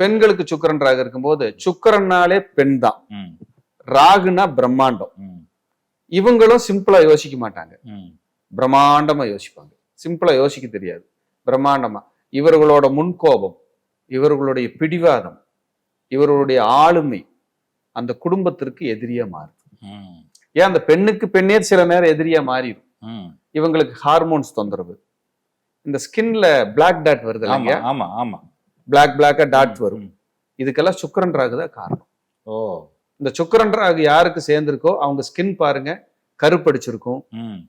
பெண்களுக்கு சுக்கிரன் ராகு இருக்கும்போது சுக்கிரன்னாலே பெண் தான் ராகுனா பிரம்மாண்டம். இவங்களும் சிம்பிளா யோசிக்க மாட்டாங்க. பிரம்மாண்டமா யோசிப்பாங்க. சிம்பிளா யோசிக்க தெரியாது. பிரம்மாண்டமா. இவர்களோட முன்கோபம் இவர்களுடைய பிடிவாதம் இவர்களுடைய ஆளுமை அந்த குடும்பத்திற்கு எதிரியா மாறும் ம், ஏன்? அந்த பெண்ணுக்கு பெண்ணே சில நேரம் எதிரியா மாறிடும். இவங்களுக்கு ஹார்மோன்ஸ் தொந்தரவு. இந்த ஸ்கின்ல பிளாக் டாட் வருது இல்லைங்க? ஆமா ஆமா. பிளாக் பிளாக்கா டாட் வரும். இதுக்கெல்லாம் சுக்கிரன் ராகு தான் காரணம். ஓ. இந்த சுக்கிரன் ராகு யாருக்கு சேர்ந்திருக்கோ அவங்க ஸ்கின் பாருங்க கருப்படிச்சிருக்கும்.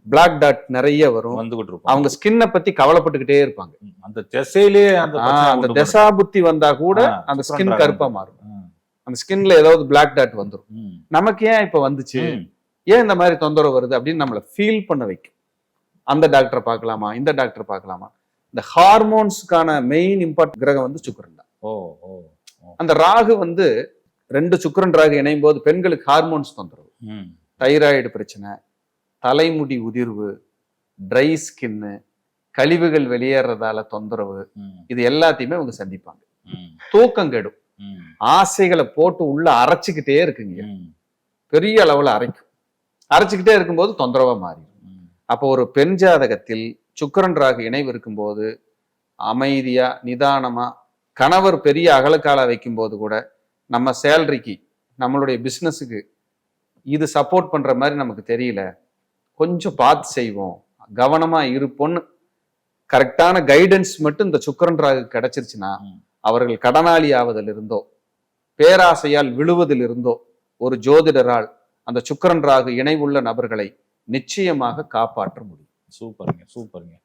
பிளாக் டாட் நிறைய வரும். வந்துகிட்டு இருப்போம் அவங்க ஸ்கின்னை பத்தி கவலைப்பட்டுக்கிட்டே இருப்பாங்க. அந்த திசையிலேயே அந்த. தசா புத்தி வந்தா கூட அந்த ஸ்கின் கருப்பா. மாறும். அந்த ஸ்கின்ல ஏதாவது பிளாக் டாட் வந்துரும். ம், நமக்கு ஏன் இப்ப வந்துச்சு. ஏன் இந்த மாதிரி தொந்தரவு வருது அப்படின்னு நம்மள ஃபீல் பண்ண வைக்கும். அந்த டாக்டரை பார்க்கலாமா? இந்த டாக்டர் பார்க்கலாமா? இந்த ஹார்மோன்ஸ்க்கான மெயின் இம்பார்ட் கிரகம் வந்து சுக்கிரன் தான். ஓ ஓ அந்த ராகு வந்து ரெண்டு சுக்கிரன் ராகு இணையும் போது பெண்களுக்கு ஹார்மோன்ஸ் தொந்தரவு. தைராய்டு பிரச்சனை தலைமுடி உதிர்வு ட்ரை ஸ்கின்னு கழிவுகள் வெளியேறதால தொந்தரவு இது எல்லாத்தையுமே அவங்க சந்திப்பாங்க. தூக்கம் கெடும். ஆசைகளை போட்டு உள்ள அரைச்சுக்கிட்டே இருக்குங்க. பெரிய அளவுல அரைக்கும். அரைச்சுக்கிட்டே இருக்கும்போது தொந்தரவா மாறிடும். அப்போ ஒரு பெண் ஜாதகத்தில் சுக்கிரன் ராகு இணைவு இருக்கும்போது அமைதியா நிதானமா கணவர் பெரிய அகலக்கால வைக்கும்போது கூட நம்ம சேலரிக்கு நம்மளுடைய பிஸ்னஸுக்கு இது சப்போர்ட் பண்ற மாதிரி நமக்கு தெரியல. கொஞ்சம் பார்த்து செய்வோம். கவனமா இருப்போம்னு கரெக்டான கைடன்ஸ் மட்டும் இந்த சுக்கிரன் ராகு கிடைச்சிருச்சுன்னா. அவர்கள் கடனாளி ஆவதிலிருந்தோ பேராசையால் விழுவதிலிருந்தோ ஒரு ஜோதிடரால் அந்த சுக்கிரன் ராகு இணைவுள்ள நபர்களை நிச்சயமாக காப்பாற்ற முடியும். சூப்பருங்க சூப்பருங்க